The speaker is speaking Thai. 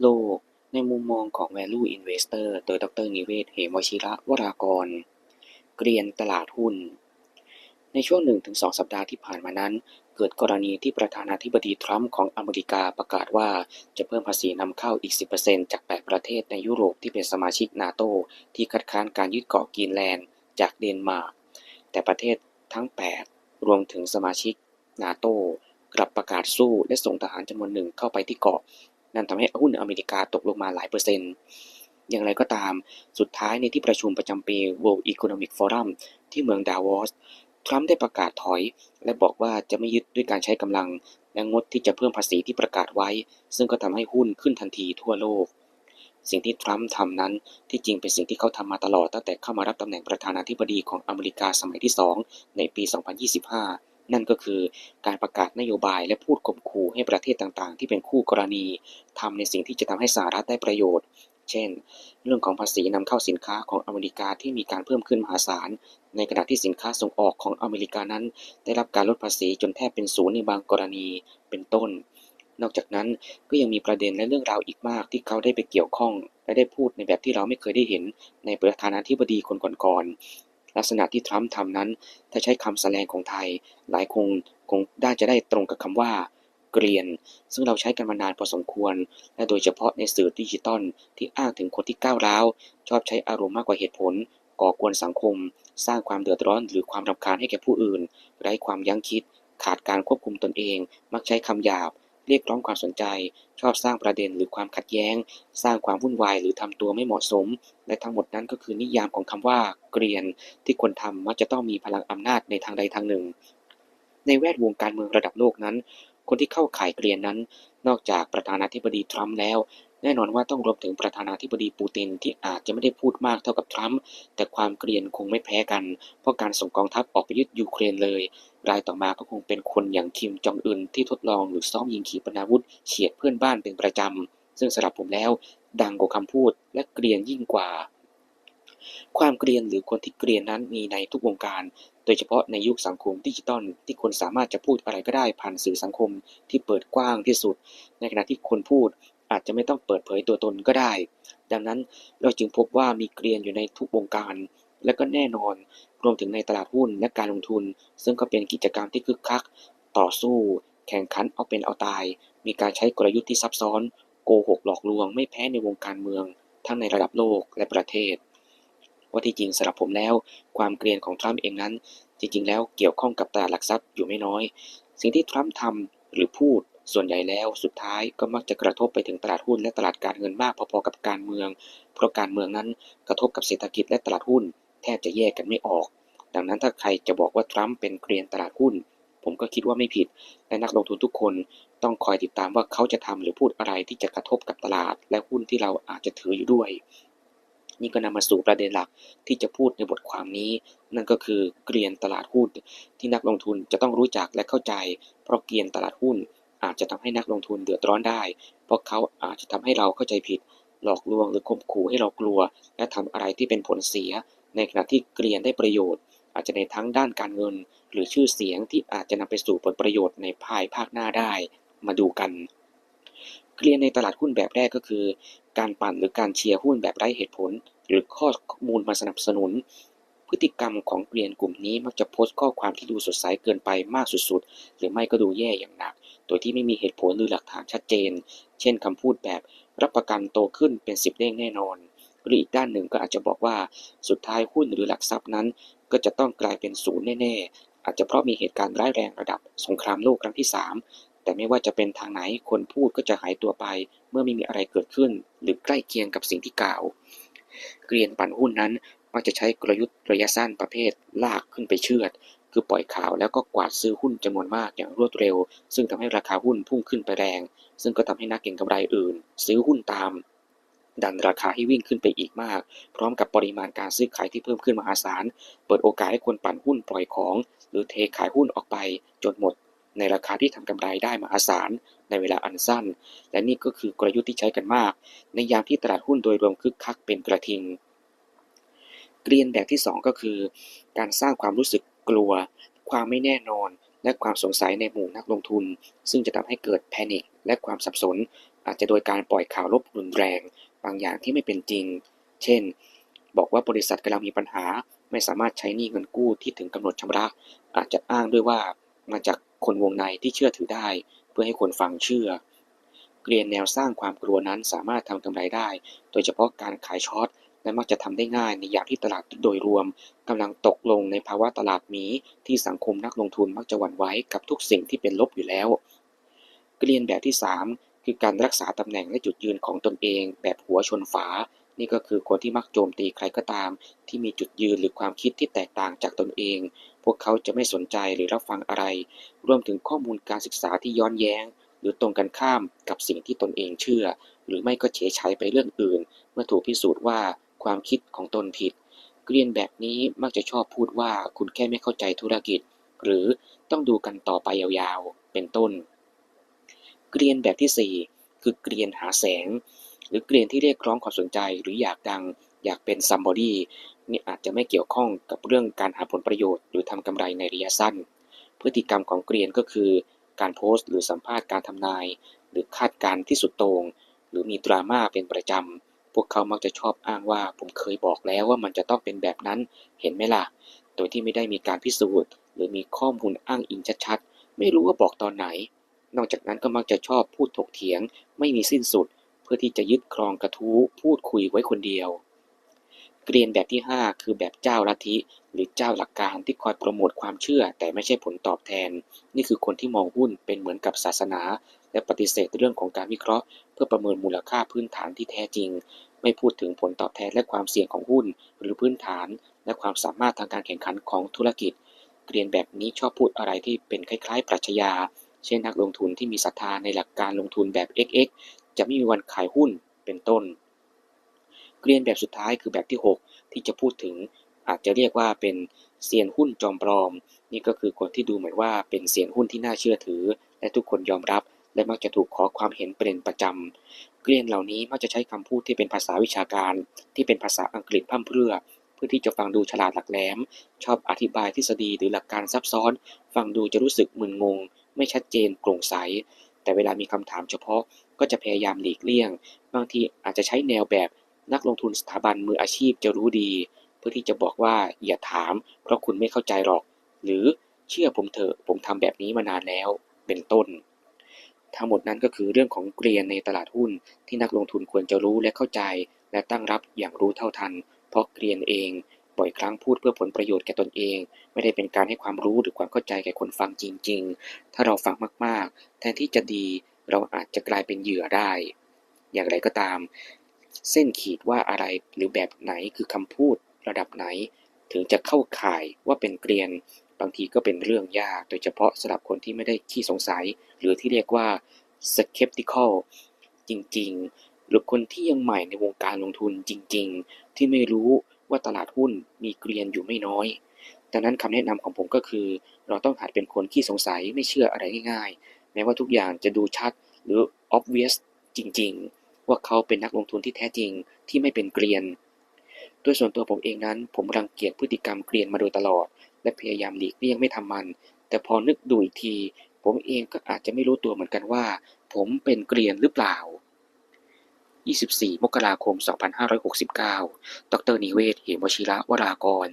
โลก ในมุมมองของ Value Investor โดยดรนิเวศ เหมวชิระวรากร เกรียนตลาดหุ้น ในช่วง 1-2 สัปดาห์ที่ผ่านมานั้น เกิดกรณีที่ประธานาธิบดีทรัมป์ของอเมริกาประกาศว่าจะเพิ่มภาษีนำเข้าอีก 10%จาก 8 ประเทศในยุโรปที่เป็นสมาชิกนาโตที่คัดค้านการยึดเกาะกรีนแลนด์จากเดนมาร์ก แต่ประเทศทั้ง 8 รวมถึงสมาชิกนาโตกลับประกาศสู้และส่งทหารจำนวนหนึ่งเข้าไปที่เกาะ นั่นทำให้หุ้นอเมริกาตกลงมาหลายเปอร์เซ็นต์ อย่างไรก็ตามสุดท้ายในที่ประชุมประจำปี World Economic Forum ที่เมืองดาวอสทรัมป์ได้ประกาศถอย และบอกว่าจะไม่ยึดด้วยการใช้กำลัง และงดที่จะเพิ่มภาษีที่ประกาศไว้ ซึ่งก็ทำให้หุ้นขึ้นทันทีทั่วโลก สิ่งที่ทรัมป์ทำนั้นที่จริงเป็นสิ่งที่เขาทำมาตลอดตั้งแต่เข้ามารับตำแหน่งประธานาธิบดีของอเมริกาสมัยที่ 2 ในปี 2025 นั่นก็คือการประกาศนโยบายและพูดข่มขู่ให้ประเทศต่างๆ ที่เป็นคู่กรณีทำในสิ่งที่จะทำให้สหรัฐได้ประโยชน์ เช่น เรื่องของภาษีนำเข้าสินค้าของอเมริกาที่มีการเพิ่มขึ้นมหาศาล ในขณะที่สินค้าส่งออกของอเมริกานั้น ได้รับการลดภาษีจนแทบเป็นศูนย์ในบางกรณี เป็นต้น นอกจากนั้นก็ยังมีประเด็นและเรื่องราวอีกมากที่เขาได้ไปเกี่ยวข้องและได้พูดในแบบที่เราไม่เคยได้เห็นในประธานาธิบดีคนก่อน ลักษณะที่ทรัมป์ทำนั้น ถ้าใช้คำแสลงของไทย หลายคงคงได้จะได้ตรงกับคำว่าเกรียน ซึ่งเราใช้กันมานานพอสมควร และโดยเฉพาะในสื่อดิจิตอลที่อ้างถึงคนที่ก้าวร้าว ชอบใช้อารมณ์มากกว่าเหตุผล ก่อกวนสังคม สร้างความเดือดร้อนหรือความรำคาญให้แก่ผู้อื่น ไร้ความยั้งคิด ขาดการควบคุมตนเอง มักใช้คำหยาบ เรียกร้องความสนใจ ชอบสร้างประเด็นหรือความขัดแย้ง สร้างความวุ่นวายหรือทำตัวไม่เหมาะสม และทั้งหมดนั้นก็คือนิยามของคำว่าเกรียน ที่คนทำมักจะต้องมีพลังอำนาจในทางใดทางหนึ่ง ในแวดวงการเมืองระดับโลกนั้น คนที่เข้าข่ายเกรียนนั้น นอกจากประธานาธิบดีทรัมป์แล้ว แน่นอนว่าต้องรวมถึงประธานาธิบดีปูตินที่อาจจะไม่ได้พูดมากเท่ากับทรัมป์แต่ความเกรียนคงไม่แพ้กัน เพราะการส่งกองทัพออกไปยึดยูเครนเลย รายต่อมาก็คงเป็นคนอย่างคิมจองอึนที่ทดลองหรือซ้อมยิงขีปนาวุธเฉียดเพื่อนบ้านเป็นประจำซึ่งสำหรับผมแล้ว ดังกว่าคำพูดและเกรียนยิ่งกว่า ความเกรียนหรือคนที่เกรียนนั้นมีในทุกวงการโดยเฉพาะในยุคสังคมดิจิตอลที่คนสามารถจะพูดอะไรก็ได้ผ่านสื่อสังคมที่เปิดกว้างที่สุด ในขณะที่คนพูด อาจจะไม่ต้องเปิดเผยตัวตนก็ได้ ดังนั้นเราจึงพบว่ามีเกรียนอยู่ในทุกวงการ และก็แน่นอนรวมถึงในตลาดหุ้นและการลงทุน ซึ่งก็เป็นกิจกรรมที่คึกคัก ต่อสู้ แข่งขันเอาเป็นเอาตาย มีการใช้กลยุทธ์ที่ซับซ้อน โกหกหลอกลวง ไม่แพ้ในวงการเมือง ทั้งในระดับโลกและประเทศว่าที่จริงสำหรับผมแล้ว ความเกรียนของทรัมป์เองนั้น จริงๆ แล้วเกี่ยวข้องกับตลาดหลักทรัพย์อยู่ไม่น้อย สิ่งที่ทรัมป์ทำหรือพูด ส่วนใหญ่แล้วสุดท้ายก็มักจะกระทบไปถึงตลาดหุ้นและตลาดการเงินมากพอๆกับการเมือง เพราะการเมืองนั้นกระทบกับเศรษฐกิจและตลาดหุ้น แทบจะแยกกันไม่ออก ดังนั้นถ้าใครจะบอกว่าทรัมป์เป็นเกรียนตลาดหุ้น ผมก็คิดว่าไม่ผิด และนักลงทุนทุกคนต้องคอยติดตามว่าเขาจะทำหรือพูดอะไรที่จะกระทบกับตลาด และหุ้นที่เราอาจจะถืออยู่ด้วย นี่ก็นำมาสู่ประเด็นหลักที่จะพูดในบทความนี้ นั่นก็คือเกรียนตลาดหุ้นที่นักลงทุนจะต้องรู้จักและเข้าใจ เพราะเกรียนตลาดหุ้น อาจจะทำให้นักลงทุนเดือดร้อนได้ เพราะเขาอาจจะทำให้เราเข้าใจผิด หลอกลวงหรือข่มขู่ให้เรากลัว และทำอะไรที่เป็นผลเสีย ในขณะที่เกรียนได้ประโยชน์ อาจจะในทั้งด้านการเงิน หรือชื่อเสียงที่อาจจะนำไปสู่ผลประโยชน์ในภายภาคหน้าได้ มาดูกัน เกรียนในตลาดหุ้นแบบแรกก็คือ การปั่นหรือการเชียร์หุ้นแบบไร้เหตุผล หรือข้อมูลมาสนับสนุนพฤติกรรมของเกรียนกลุ่มนี้มักจะโพสต์ข้อความที่ดูสดใสเกินไปมากสุดๆ หรือไม่ก็ดูแย่อย่างหนัก โดยที่ไม่มีเหตุผลหรือหลักฐานชัดเจน เช่นคำพูดแบบรับประกันโตขึ้นเป็นสิบเด้งแน่นอน หรืออีกด้านหนึ่งก็อาจจะบอกว่าสุดท้ายหุ้นหรือหลักทรัพย์นั้น ก็จะต้องกลายเป็นศูนย์แน่ๆ อาจจะเพราะมีเหตุการณ์ร้ายแรงระดับสงครามโลกครั้งที่ 3 แต่ไม่ว่าจะเป็นทางไหนคนพูดก็จะหายตัวไป เมื่อไม่มีอะไรเกิดขึ้น หรือใกล้เคียงกับสิ่งที่กล่าว เกรียนปั่นหุ้นนั้นมักจะใช้กลยุทธ์ระยะสั้นประเภทลากขึ้นไปเชือด คือปล่อยข่าวแล้วก็กวาดซื้อหุ้นจำนวนมากอย่างรวดเร็ว ซึ่งทำให้ราคาหุ้นพุ่งขึ้นไปแรง ซึ่งก็ทำให้นักเก็งกำไรอื่น ซื้อหุ้นตาม ดันราคาให้วิ่งขึ้นไปอีกมาก พร้อมกับปริมาณการซื้อขายที่เพิ่มขึ้นมหาศาล เปิดโอกาสให้คนปั่นหุ้นปล่อยของ หรือเทขายหุ้นออกไปจนหมด ในราคาที่ทำกำไรได้มหาศาลในเวลาอันสั้น และนี่ก็คือกลยุทธ์ที่ใช้กันมาก ในยามที่ตลาดหุ้นโดยรวมคึกคักเป็นกระทิงเกรียนแบบที่ 2 ก็คือ การสร้างความรู้สึก กลัว ความไม่แน่นอน และความสงสัยในหมู่นักลงทุน ซึ่งจะทำให้เกิดแพนิคและความสับสน อาจจะโดยการปล่อยข่าวลบรุนแรง บางอย่างที่ไม่เป็นจริง เช่น บอกว่าบริษัทกำลังมีปัญหา ไม่สามารถใช้หนี้เงินกู้ที่ถึงกำหนดชำระ อาจจะอ้างด้วยว่ามาจากคนวงในที่เชื่อถือได้ เพื่อให้คนฟังเชื่อเกรียนแนวสร้างความกลัวนั้นสามารถทำกำไรได้ โดยเฉพาะการขายช็อต และมักจะทำได้ง่ายในยามที่ตลาดโดยรวมกำลังตกลงในภาวะตลาดหมีที่สังคมนักลงทุนมักจะหวั่นไหวกับทุกสิ่งที่เป็นลบอยู่แล้ว เกรียนแบบที่ 3 คือการรักษาตำแหน่งและจุดยืนของตนเอง แบบหัวชนฝา นี่ก็คือคนที่มักโจมตีใครก็ตาม ที่มีจุดยืนหรือความคิดที่แตกต่างจากตนเอง พวกเขาจะไม่สนใจหรือรับฟังอะไร รวมถึงข้อมูลการศึกษาที่ย้อนแย้งหรือตรงกันข้ามกับสิ่งที่ตนเองเชื่อ หรือไม่ก็เฉยชัยไปเรื่องอื่น เมื่อถูกพิสูจน์ว่า ความคิดของตนผิด เกรียนแบบนี้มักจะชอบพูดว่าคุณแค่ไม่เข้าใจธุรกิจ หรือต้องดูกันต่อไปยาวๆ เป็นต้น เกรียนแบบที่ 4 คือเกรียนหาแสง หรือเกรียนที่เรียกร้องความสนใจหรืออยากดัง อยากเป็น somebody นี่อาจจะไม่เกี่ยวข้องกับเรื่องการหาผลประโยชน์ หรือทำกำไรในระยะสั้น พฤติกรรมของเกรียนก็คือ การโพสต์ หรือสัมภาษณ์การทำนาย หรือคาดการณ์ที่สุดโต่งหรือมีดราม่าเป็นประจำ พวกเขามักจะชอบอ้างว่าผมเคยบอกแล้วว่ามันจะต้องเป็นแบบนั้น เห็นไหมล่ะ โดยที่ไม่ได้มีการพิสูจน์ หรือมีข้อมูลอ้างอิงชัดๆ ไม่รู้ว่าบอกตอนไหน นอกจากนั้นก็มักจะชอบพูดถกเถียง ไม่มีสิ้นสุด เพื่อที่จะยึดครองกระทู้พูดคุยไว้คนเดียว เกรียนแบบที่ 5 คือแบบเจ้าลัทธิหรือเจ้าหลักการที่คอยโปรโมทความเชื่อ แต่ไม่ใช่ผลตอบแทน นี่คือคนที่มองหุ้นเป็นเหมือนกับศาสนา และปฏิเสธเรื่องของการวิเคราะห์ เพื่อประเมินมูลค่าพื้นฐานที่แท้จริง ไม่พูดถึงผลตอบแทนและความเสี่ยงของหุ้น หรือพื้นฐาน และความสามารถทางการแข่งขันของธุรกิจเกรียนแบบนี้ชอบพูดอะไรที่เป็นคล้ายๆ ปรัชญา เช่นนักลงทุนที่มีศรัทธาในหลักการลงทุนแบบ XX จะไม่มีวันขายหุ้นเป็นต้นเกรียนแบบสุดท้ายคือแบบที่ 6 ที่จะพูดถึงอาจจะเรียกว่าเป็นเซียนหุ้นจอมปลอม นี่ก็คือคนที่ดูเหมือนว่าเป็นเซียนหุ้นที่น่าเชื่อถือ และทุกคนยอมรับ และมักจะถูกขอความเห็นเป็นประจำเกรียนเหล่านี้มักจะใช้คำพูดที่เป็นภาษาวิชาการ ที่เป็นภาษาอังกฤษพร่ำเพรื่อ เพื่อที่จะฟังดูฉลาดหลักแหลม ชอบอธิบายทฤษฎีหรือหลักการซับซ้อน ฟังดูจะรู้สึกมึนงง ไม่ชัดเจนโปร่งใส แต่เวลามีคำถามเฉพาะก็จะพยายามหลีกเลี่ยง บางทีอาจจะใช้แนวแบบนักลงทุนสถาบันมืออาชีพจะรู้ดี เพื่อที่จะบอกว่าอย่าถาม เพราะคุณไม่เข้าใจหรอก หรือเชื่อผมเถอะผมทำแบบนี้มานานแล้ว เป็นต้น ทั้งหมดนั้นก็คือเรื่องของเกรียนในตลาดหุ้นที่นักลงทุนควรจะรู้และเข้าใจ และตั้งรับอย่างรู้เท่าทัน เพราะเกรียนเองบ่อยครั้งพูดเพื่อผลประโยชน์แก่ตนเอง ไม่ได้เป็นการให้ความรู้หรือความเข้าใจแก่คนฟังจริง ๆ ถ้าเราฟังมากๆ แทนที่จะดีเราอาจจะกลายเป็นเหยื่อได้ อย่างไรก็ตาม เส้นขีดว่าอะไรหรือแบบไหนคือคำพูดระดับไหน ถึงจะเข้าข่ายว่าเป็นเกรียน บางทีก็เป็นเรื่องยาก โดยเฉพาะสำหรับคนที่ไม่ได้ขี้สงสัย หรือที่เรียกว่า skeptical จริงๆ หรือคนที่ยังใหม่ในวงการลงทุนจริง ๆ ที่ไม่รู้ว่าตลาดหุ้นมีเกรียนอยู่ไม่น้อยดังนั้นคำแนะนำของผมก็คือ เราต้องหัดเป็นคนขี้สงสัยไม่เชื่ออะไรง่ายๆ แม้ว่าทุกอย่างจะดูชัดหรือ obvious จริงๆ ว่าเขาเป็นนักลงทุนที่แท้จริงที่ไม่เป็นเกรียนโดยส่วนตัวผมเองนั้น ผมรังเกียจพฤติกรรมเกรียนมาโดยตลอด และพยายามหลีกเลี่ยงไม่ทำมัน แต่พอนึกดูอีกที ผมเองก็อาจจะไม่รู้ตัวเหมือนกันว่า ผมเป็นเกรียนหรือเปล่า 24 มกราคม 2569 ดรนิเวศ เหมวชิระวรากร